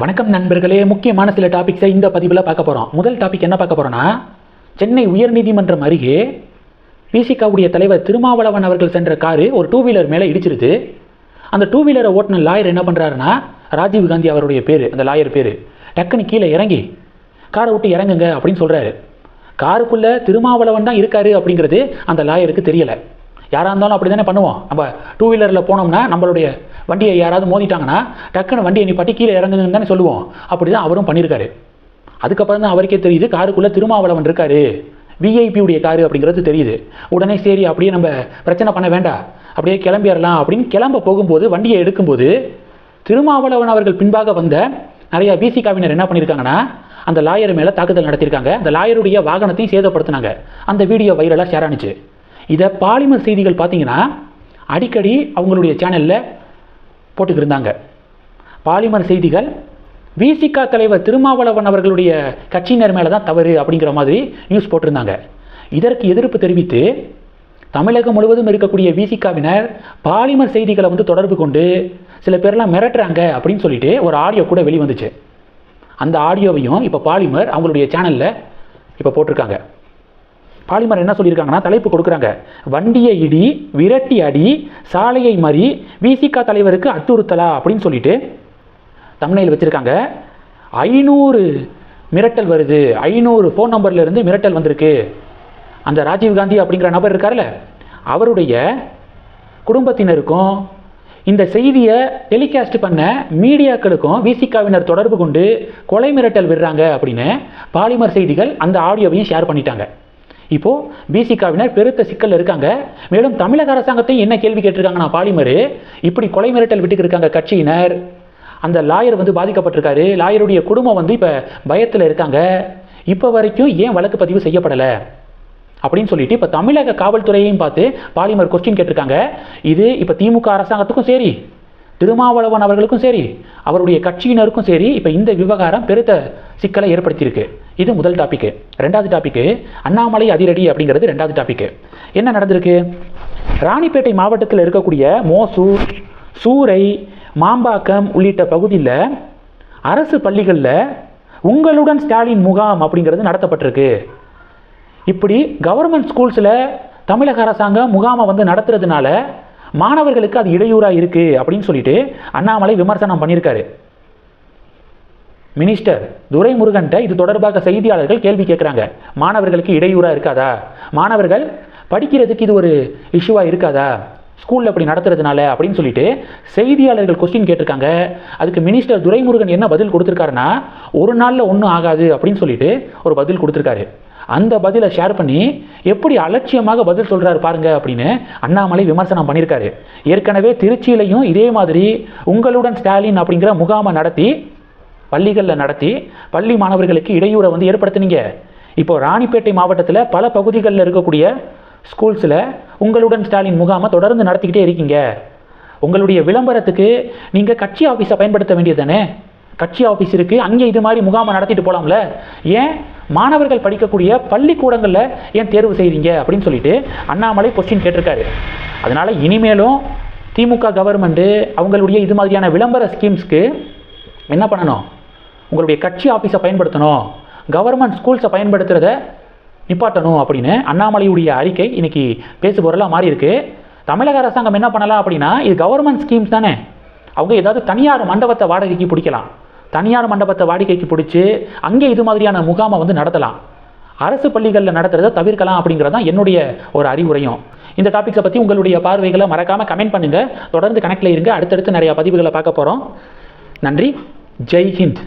வணக்கம் நண்பர்களே முக்கியமான சில டாபிக்ஸை இந்த பதிவில் பார்க்க போகிறோம் முதல் டாபிக் என்ன பார்க்க போகிறோன்னா சென்னை உயர்நீதிமன்றம் அருகே பிசிகாவுடைய தலைவர் திருமாவளவன் அவர்கள் சென்ற காரு ஒரு டூ வீலர் மேலே இடிச்சிருது. அந்த டூ வீலரை ஓட்டின லாயர் என்ன பண்ணுறாருன்னா ராஜீவ் காந்தி அவருடைய பேர் அந்த லாயர் பேர். டக்குன்னு கீழே இறங்கி காரை விட்டு இறங்குங்க அப்படின்னு சொல்கிறாரு காருக்குள்ளே திருமாவளவன் தான் இருக்காரு அப்படிங்கிறது அந்த லாயருக்கு தெரியலை. யாராக இருந்தாலும் அப்படி தானே பண்ணுவோம். நம்ம டூ வீலரில் போனோம்னா நம்மளுடைய வண்டியை யாராவது மோதிட்டாங்கன்னா டக்குன்னு வண்டியை நிப்பாட்டி கீழே இறங்குங்கன்னு தானே சொல்லுவோம். அப்படி தான் அவரும் பண்ணியிருக்காரு அதுக்கப்புறம் தான் அவருக்கே தெரியுது காருக்குள்ளே திருமாவளவன் இருக்காரு. விஐபியுடைய காரு அப்படிங்கிறது தெரியுது. உடனே சரி அப்படியே நம்ம பிரச்சனை பண்ண வேண்டாம். அப்படியே கிளம்பிடலாம் அப்படின்னு கிளம்ப போகும்போது வண்டியை எடுக்கும்போது திருமாவளவன் அவர்கள் பின்பாக வந்த நிறைய பிசிகாவினர் என்ன பண்ணியிருக்காங்கன்னா அந்த லாயர் மேலே தாக்குதல் நடத்தியிருக்காங்க. அந்த லாயருடைய வாகனத்தையும் சேதப்படுத்தினாங்க. அந்த வீடியோ வைரலாக ஷேர் ஆனிச்சு. இதை பாலிமர் செய்திகள் பார்த்தீங்கன்னா அடிக்கடி அவங்களுடைய சேனலில் போட்டுக்கிருந்தாங்க. பாலிமர் செய்திகள் விசிகா தலைவர் திருமாவளவன் அவர்களுடைய கட்சியினர் மேலே தான் தவறு அப்படிங்கிற மாதிரி நியூஸ் போட்டிருந்தாங்க. இதற்கு எதிர்ப்பு தெரிவித்து தமிழகம் முழுவதும் இருக்கக்கூடிய விசிகாவினர் பாலிமர் செய்திகளை வந்து தொடர்பு கொண்டு சில பேர்லாம் மிரட்டுறாங்க அப்படின்னு சொல்லிட்டு ஒரு ஆடியோ கூட வெளிவந்துச்சு. அந்த ஆடியோவையும் இப்போ பாலிமர் அவங்களுடைய சேனலில் இப்போ போட்டிருக்காங்க. பாலிமர் என்ன சொல்லியிருக்காங்கன்னா தலைப்பு கொடுக்குறாங்க. வண்டியை இடி விரட்டி அடி சாலையை மறி விசிகா தலைவருக்கு அச்சுறுத்தலா அப்படின்னு சொல்லிட்டு தமிழில் வச்சுருக்காங்க. ஐநூறு மிரட்டல் வருது. ஐநூறு ஃபோன் நம்பர்லேருந்து மிரட்டல் வந்திருக்கு. அந்த ராஜீவ் காந்தி அப்படிங்கிற நபர் இருக்கார்ல அவருடைய குடும்பத்தினருக்கும் இந்த செய்தியை டெலிகாஸ்ட் பண்ண மீடியாக்களுக்கும் விசிகாவினர் தொடர்பு கொண்டு கொலை மிரட்டல் விடுறாங்க அப்படின்னு பாலிமர் செய்திகள் அந்த ஆடியோவையும் ஷேர் பண்ணிட்டாங்க. இப்போ பிசிகாவினர் பெருத்த சிக்கல் இருக்காங்க. மேலும் தமிழக அரசாங்கத்தையும் என்ன கேள்வி கேட்டிருக்காங்கன்னா பாலிமர் இப்படி கொலை மிரட்டல் விட்டுக்கு இருக்காங்க கட்சியினர். அந்த லாயர் வந்து பாதிக்கப்பட்டிருக்காரு. லாயருடைய குடும்பம் வந்து இப்போ பயத்தில் இருக்காங்க. இப்போ வரைக்கும் ஏன் வழக்கு பதிவு செய்யப்படலை? அப்படின்னு சொல்லிட்டு இப்போ தமிழக காவல்துறையையும் பார்த்து பாலிமர் கொஸ்டின் கேட்டிருக்காங்க. இது இப்போ திமுக அரசாங்கத்துக்கும் சரி திருமாவளவன் அவர்களுக்கும் சரி அவருடைய கட்சியினருக்கும் சரி இப்போ இந்த விவகாரம் பெருத்த சிக்கலை ஏற்படுத்தியிருக்கு. இது முதல் டாபிக்கு ரெண்டாவது டாபிக்கு அண்ணாமலை அதிரடி அப்படிங்கிறது ரெண்டாவது டாப்பிக்கு என்ன நடந்திருக்கு? ராணிப்பேட்டை மாவட்டத்தில் இருக்கக்கூடிய மோசூர் சூறை மாம்பாக்கம் உள்ளிட்ட பகுதியில் அரசு பள்ளிகளில் உங்களுடன் ஸ்டாலின் முகாம் அப்படிங்கிறது நடத்தப்பட்டிருக்கு. இப்படி கவர்மெண்ட் ஸ்கூல்ஸில் தமிழக அரசாங்கம் முகாமை வந்து நடத்துறதுனால மாணவர்களுக்கு அது இடையூறாக இருக்குது அப்படின்னு சொல்லிட்டு அண்ணாமலை விமர்சனம் பண்ணியிருக்காரு. மினிஸ்டர் துரைமுருகன்ட்ட இது தொடர்பாக செய்தியாளர்கள் கேள்வி கேட்குறாங்க. மாணவர்களுக்கு இடையூறாக இருக்காதா? மாணவர்கள் படிக்கிறதுக்கு இது ஒரு இஷ்யூவாக இருக்காதா? ஸ்கூலில் அப்படி நடத்துறதுனால அப்படின்னு சொல்லிட்டு செய்தியாளர்கள் கொஸ்டின் கேட்டிருக்காங்க. அதுக்கு மினிஸ்டர் துரைமுருகன் என்ன பதில் கொடுத்துருக்காருன்னா ஒரு நாளில் ஒன்றும் ஆகாது அப்படின்னு சொல்லிட்டு ஒரு பதில் கொடுத்துருக்காரு. அந்த பதிலை ஷேர் பண்ணி எப்படி அலட்சியமாக பதில் சொல்கிறாரு பாருங்க அப்படின்னு அண்ணாமலை விமர்சனம் பண்ணியிருக்காரு. ஏற்கனவே திருச்சியிலையும் இதே மாதிரி உங்களுடன் ஸ்டாலின் அப்படிங்கிற முகாமை நடத்தி பள்ளிகளில் நடத்தி பள்ளி மாணவர்களுக்கு இடையூறை வந்து ஏற்படுத்தினீங்க. இப்போ ராணிப்பேட்டை மாவட்டத்தில் பல பகுதிகளில் இருக்கக்கூடிய ஸ்கூல்ஸில் உங்களுடன் ஸ்டாலின் முகாமை தொடர்ந்து நடத்திக்கிட்டே இருக்கீங்க. உங்களுடைய விளம்பரத்துக்கு நீங்கள் கட்சி ஆஃபீஸை பயன்படுத்த வேண்டியது தானே? கட்சி ஆஃபீஸ் இருக்குது அங்கே இது மாதிரி முகாமை நடத்திட்டு போகலாம்ல ஏன் மாணவர்கள் படிக்கக்கூடிய பள்ளிக்கூடங்களில் ஏன் தேர்வு செய்கிறீங்க அப்படின்னு சொல்லிட்டு அண்ணாமலை கொஸ்டின் கேட்டிருக்காரு. அதனால் இனிமேலும் திமுக கவர்மெண்ட்டு அவங்களுடைய இது மாதிரியான விளம்பர ஸ்கீம்ஸ்க்கு என்ன பண்ணணும்? உங்களுடைய கட்சி ஆஃபீஸை பயன்படுத்தணும். கவர்மெண்ட் ஸ்கூல்ஸை பயன்படுத்துகிறத நிப்பாட்டணும் அப்படின்னு அண்ணாமலையுடைய அறிக்கை இன்றைக்கி பேசு பொருளாக மாறி இருக்குது தமிழக அரசாங்கம் என்ன பண்ணலாம் அப்படின்னா இது கவர்மெண்ட் ஸ்கீம்ஸ் தானே. அவங்க ஏதாவது தனியார் மண்டபத்தை வாடகைக்கு பிடிக்கலாம். தனியார் மண்டபத்தை வாடிக்கைக்கு பிடிச்சி அங்கே இது மாதிரியான முகாமை வந்து நடத்தலாம். அரசு பள்ளிகளில் நடத்துறதை தவிர்க்கலாம் அப்படிங்கிறது தான் என்னுடைய ஒரு அறிவுரையும். இந்த டாப்பிக்கை பற்றி உங்களுடைய பார்வைகளை மறக்காமல் கமெண்ட் பண்ணுங்கள் தொடர்ந்து கனெக்டில் இருங்க. அடுத்தடுத்து நிறையா பதிவுகளை பார்க்க போகிறோம் நன்றி. ஜெய் ஹிந்த்.